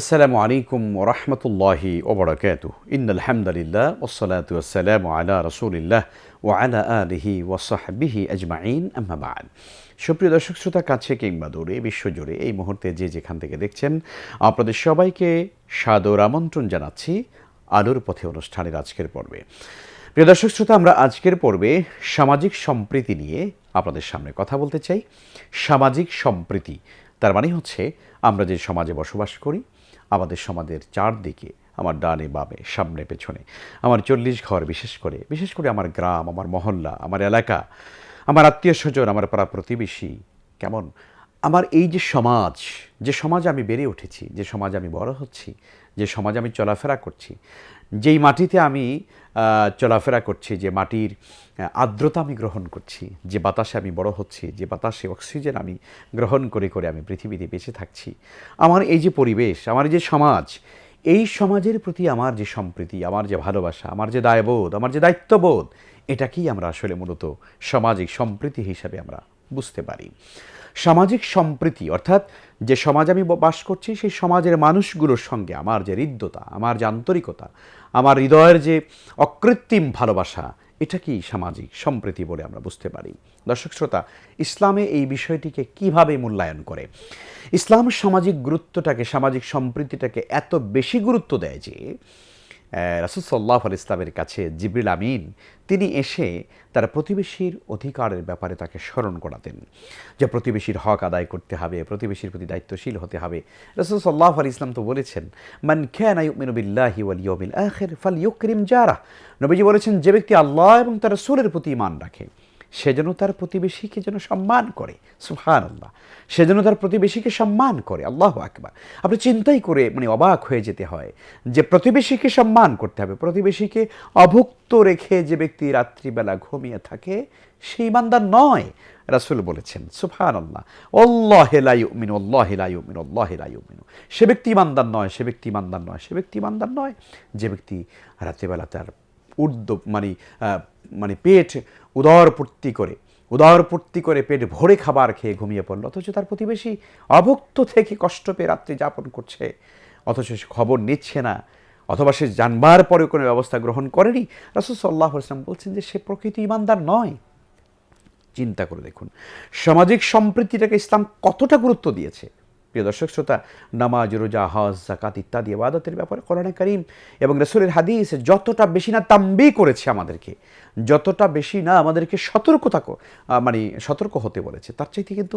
আসসালামু আলাইকুম ওরহমতুল্লাহি ওবরাকাত ইন আলহামদুলিল্লাহ ওসলাত ওসালাম আলা রসুলিল্লাহ ও আলা আলিহি ওসাহবিহি আজমাইন। আহমাবাদ সুপ্রিয় দর্শক, শ্রোতা কাছে কিংবা দূরে, বিশ্বজুড়ে এই মুহূর্তে যে যেখান থেকে দেখছেন, আপনাদের সবাইকে সাদর আমন্ত্রণ জানাচ্ছি আলোর পথে অনুষ্ঠানের আজকের পর্বে। প্রিয় দর্শক, শ্রোতা, আমরা আজকের পর্বে সামাজিক সম্প্রীতি নিয়ে আপনাদের সামনে কথা বলতে চাই। সামাজিক সম্প্রীতি, তার মানে হচ্ছে আমরা যে সমাজে বসবাস করি আমাদের সমাজের চারদিকে, আমার ডানে বামে, সামনে পেছনে, আমার চল্লিশ ঘর বিশেষ করে বিশেষ করে আমার গ্রাম, আমার মহল্লা, আমার এলাকা, আমার আত্মীয় স্বজন, আমার পাড়া প্রতিবেশী, কেমন? আমার এই যে সমাজ যে সমাজ আমি বেড়ে উঠেছি, যে সমাজ আমি বড় হচ্ছি যে সমাজে আমি চলাফেরা করছি। যেই মাটিতে আমি চলাফেরা করছি, যে মাটির আর্দ্রতা আমি গ্রহণ করছি, যে বাতাসে আমি বড় হচ্ছি, যে বাতাসে অক্সিজেন আমি গ্রহণ করে করে আমি পৃথিবীতে বেঁচে থাকছি, আমার এই যে পরিবেশ, আমার যে সমাজ, এই সমাজের প্রতি আমার যে সম্প্রীতি, আমার যে ভালোবাসা, আমার যে দায়বোধ, আমার যে দায়িত্ববোধ, এটাকেই আমরা আসলে মূলত সামাজিক সম্প্রীতি হিসাবে আমরা বুঝতে পারি। সামাজিক সম্প্রীতি, অর্থাৎ যে সমাজ আমি বাস করছি, সেই সমাজের মানুষগুলোর সঙ্গে আমার যে হৃদ্যতা, আমার যে আন্তরিকতা, আমার হৃদয়ের যে অকৃত্রিম ভালোবাসা, এটা কি সামাজিক সম্প্রীতি বলে আমরা বুঝতে পারি? দর্শক শ্রোতা, ইসলামে এই বিষয়টিকে কীভাবে মূল্যায়ন করে? ইসলাম সামাজিক গুরুত্বটাকে, সামাজিক সম্প্রীতিটাকে এত বেশি গুরুত্ব দেয় যে রাসুল সাল্লাহ আল ইসলামের কাছে জিবরিল আমিন, তিনি এসে তার প্রতিবেশীর অধিকারের ব্যাপারে তাকে স্মরণ করাতেন। যে প্রতিবেশীর হক আদায় করতে হবে, প্রতিবেশীর প্রতি দায়িত্বশীল হতে হবে। রাসুল আল ইসলাম তো বলেছেন, মান খ্যান আইমিনুবিল্লাহি ওয়াল ইয়মিল আখির ফাল ইউক্রিম জারা নবীজি বলেছেন, যে ব্যক্তি আল্লাহ এবং তার সুরের প্রতি ইমান রাখে সে যেন তার প্রতিবেশীকে যেন সম্মান করে সুহান আল্লাহ সে যেন তার প্রতিবেশীকে সম্মান করে, আল্লাহ আকবার। আপনি চিন্তাই করে মানে অবাক হয়ে যেতে হয় যে প্রতিবেশীকে সম্মান করতে হবে। প্রতিবেশীকে অভুক্ত রেখে যে ব্যক্তি রাত্রিবেলা ঘুমিয়ে থাকে সেই ইমানদার নয়, রাসুল বলেছেন সুফান আল্লাহ অল্লাহ মিন অল্লাহ মিন অল্লাহ মিন সে ব্যক্তি ইমানদার নয়, সে ব্যক্তি ইমানদার নয়, সে ব্যক্তি ইমানদার নয়। যে ব্যক্তি রাত্রিবেলা তার ঊর্ধ্ব মানে মানে পেট উদর পূর্তি করে উদর পূর্তি করে পেট ভরে খাবার খেয়ে ঘুমিয়ে পড়ল। অথচ তার প্রতিবেশী অভুক্ত থেকে কষ্ট পেয়ে রাত্রি যাপন করছে। অথচ সে খবর নিচ্ছে না, অথবা সে জানবার পরে কোনো ব্যবস্থা গ্রহণ করেনি। রাসুল সাল্লাহ ইসলাম বলছেন যে সে প্রকৃতি ইমানদার নয়। চিন্তা করে দেখুন, সামাজিক সম্প্রীতিটাকে ইসলাম কতটা গুরুত্ব দিয়েছে? প্রিয় দর্শক, শ্রোতা, নামাজ, রোজা, হজ জাকাত ইত্যাদি আবাদতের ব্যাপারে কোরআনে করিম এবং রসুলের হাদিস যতটা বেশি না তাম্বি করেছে আমাদেরকে, যতটা বেশি না আমাদেরকে সতর্কতা মানে সতর্ক হতে বলেছে, তার চাইতে কিন্তু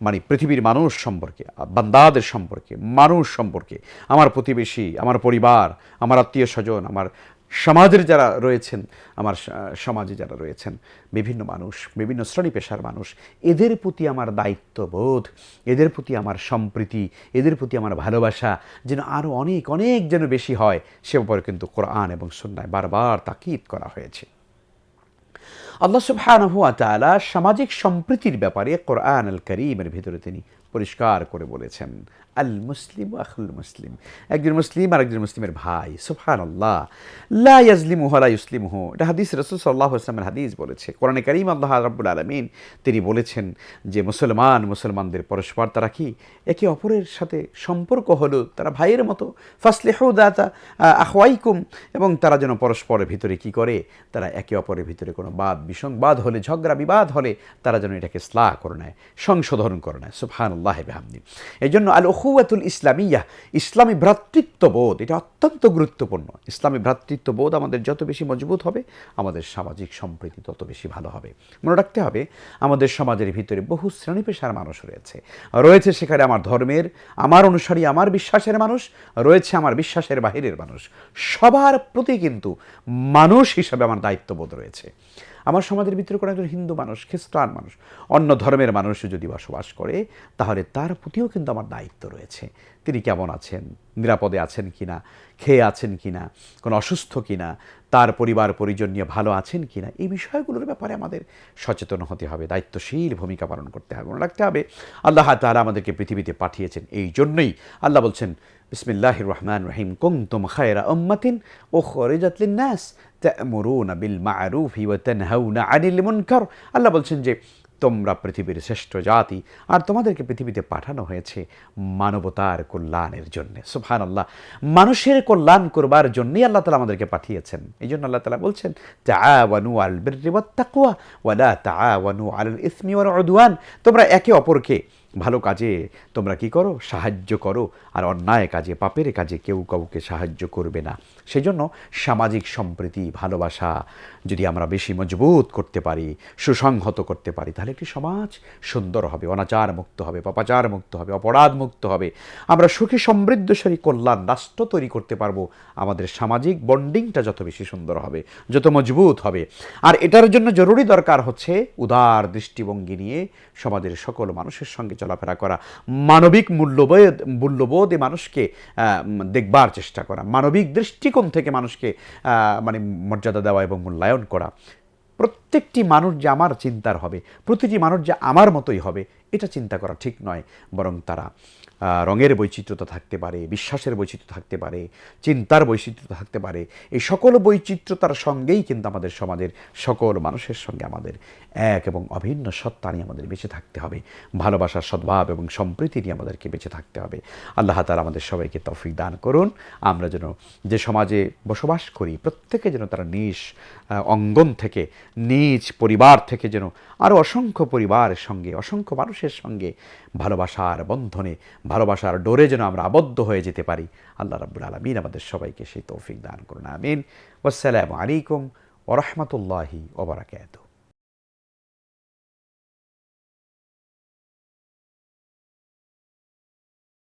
মানে পৃথিবীর মানুষ সম্পর্কে বান্দাদের সম্পর্কে, মানুষ সম্পর্কে, আমার প্রতিবেশী, আমার পরিবার, আমার আত্মীয় স্বজন, আমার সমাজের যারা রয়েছেন, আমার সমাজে যারা রয়েছেন, বিভিন্ন মানুষ, বিভিন্ন শ্রেণি পেশার মানুষ, এদের প্রতি আমার দায়িত্ববোধ, এদের প্রতি আমার সম্প্রীতি, এদের প্রতি আমার ভালোবাসা যেন আরও অনেক অনেক যেন বেশি হয়, সে ব্যাপারে কিন্তু কোরআন এবং সন্ন্যায় বারবার তাকিদ করা হয়েছে। আল্লাহ সুবহানাহু তাআলা সামাজিক সম্প্রীতির ব্যাপারে কোরআন আল করিমের ভিতরে তিনি পরিষ্কার করে বলেছেন, আল মুসলিম আখুল মুসলিম। একজন মুসলিম আর একজন মুসলিমের ভাই সুফান আল্লাহ লা ইয়াজলিমু ওয়া লা ইউসলিমুহু। এটা হাদিস রাসূল সাল্লাল্লাহু আলাইহি ওয়াসাল্লামের হাদিস বলেছে। কোরআনে কারীম আল্লাহ রাব্বুল আলামিন তিনি বলেছেন যে, মুসলমান মুসলমানদের পরস্পর তারা কি একে অপরের সাথে সম্পর্ক হলো? তারা ভাইয়ের মতো? ফাসলিহু দাতা আখওয়াইকুম। এবং তারা যেন পরস্পরের ভিতরে কি করে? তারা একে অপরের ভিতরে কোনো বাদ বিসংবাদ হলে ঝগড়া বিবাদ হলে তারা যেন এটাকে স্লাহ করে নেয়, সংশোধন করে নেয়। সুফহান আল্লাহ বেহামদি। এই জন্য আল ওখুয়াতুল ইসলামিয়া, ইসলামী ভ্রাতৃত্ববোধ, এটা অত্যন্ত গুরুত্বপূর্ণ। ইসলামী ভ্রাতৃত্ববোধ আমাদের যত বেশি মজবুত হবে, আমাদের সামাজিক সম্প্রীতি তত বেশি ভালো হবে। মনে রাখতে হবে, আমাদের সমাজের ভিতরে বহু শ্রেণি পেশার মানুষ রয়েছে। রয়েছে সেখানে আমার ধর্মের, আমার অনুসারী, আমার বিশ্বাসের মানুষ, রয়েছে আমার বিশ্বাসের বাহিরের মানুষ। সবার প্রতি কিন্তু মানুষ হিসাবে আমার দায়িত্ববোধ রয়েছে। আমার সমাজের ভিতরে কোনো একজন হিন্দু মানুষ, খ্রিস্টান মানুষ, অন্য ধর্মের মানুষ যদি বসবাস করে, তাহলে তার প্রতিও কিন্তু আমার দায়িত্ব রয়েছে। তিনি কেমন আছেন? নিরাপদে আছেন কিনা? খেয়ে আছেন কিনা? কোনো অসুস্থ কিনা? তার পরিবার, পরিজন নিয়ে ভালো আছেন কিনা? এই বিষয়গুলোর ব্যাপারে আমাদের সচেতন হতে হবে, দায়িত্বশীল ভূমিকা পালন করতে হবে। মনে রাখতে হবে, আল্লাহ তাআলা আমাদেরকে পৃথিবীতে পাঠিয়েছেন এই জন্যই। আল্লাহ বলছেন বিসমিল্লাহ রহমান রহিম কুমতুম খায়রা উম্মাতিন ও খরিজাত লিন্নাস, তা'মুরুনা বিল মা'রুফি ওয়া তানহাউনা আনিল মুনকার। আল্লাহ বলছেন যে তোমরা পৃথিবীর শ্রেষ্ঠ জাতি আর তোমাদেরকে পৃথিবীতে পাঠানো হয়েছে মানবতার কল্যাণের জন্য। সুফহান আল্লাহ মানুষের কল্যাণ করবার জন্যই আল্লাহ তালা আমাদেরকে পাঠিয়েছেন। এই জন্য আল্লাহ তালা বলছেন তাওয়ানু আল বিররি ওয়াত তাকওয়া ওয়ালা তাওয়ানু আল ইসমি ওয়াল উদওয়ান। তোমরা একে অপরকে ভালো কাজে তোমরা কি করো? সাহায্য করো। আর অন্যায় কাজে, পাপের কাজে কেউ কাউকে সাহায্য করবে না। সেই জন্য সামাজিক সম্প্রীতি, ভালোবাসা যদি আমরা বেশি মজবুত করতে পারি, সুসংহত করতে পারি, তাহলে একটি সমাজ সুন্দর হবে, অনাচার মুক্ত হবে, পাপাচার মুক্ত হবে, অপরাধ মুক্ত হবে। আমরা সুখী, সমৃদ্ধশালী, কল্যাণ, রাষ্ট্র তৈরি করতে পারব। আমাদের সামাজিক বন্ডিংটা যত বেশি সুন্দর হবে, যত মজবুত হবে। আর এটার জন্য জরুরি দরকার হচ্ছে উদার দৃষ্টিভঙ্গি নিয়ে সমাজের সকল মানুষের সঙ্গে চলাফেরা করা। মানবিক মূল্যবোধ, মূল্যবোধে মানুষকে দেখবার চেষ্টা করা। মানবিক দৃষ্টিকোণ থেকে মানুষকে মানে মর্যাদা দেওয়া এবং মূল্যায়ন করা। প্রত্যেকটি মানুষ যে আমার চিন্তার হবে, প্রতিটি মানুষ যে আমার মতোই হবে, এটা চিন্তা করা ঠিক নয়, বরং তারা রঙের বৈচিত্র্যতা থাকতে পারে, বিশ্বাসের বৈচিত্র্য থাকতে পারে, চিন্তার বৈচিত্র্য থাকতে পারে, এই সকল বৈচিত্র্যতার সঙ্গেই কিন্তু আমাদের সমাজের সকল মানুষের সঙ্গে আমাদের এক এবং অভিন্ন সত্তা নিয়ে আমাদের বেঁচে থাকতে হবে ভালোবাসার সদ্ভাব এবং সম্প্রীতি নিয়ে আমাদেরকে বেঁচে থাকতে হবে। আল্লাহ তালা আমাদের সবাইকে তৌফিক দান করুন। আমরা যেন যে সমাজে বসবাস করি, প্রত্যেকে যেন তারা নিজ অঙ্গন থেকে, নিজ পরিবার থেকে যেন আরও অসংখ্য পরিবারের সঙ্গে, অসংখ্য মানুষের সঙ্গে ভালোবাসার বন্ধনে, ভালোবাসার ডোরে যেন আমরা আবদ্ধ হয়ে যেতে পারি। আল্লাহ রাবুল আলমিন আমাদের সবাইকে সেই তৌফিক দান করুন, আমিন। ওসালামু আলাইকুম ওরহমতুল্লাহি ওবরাকাত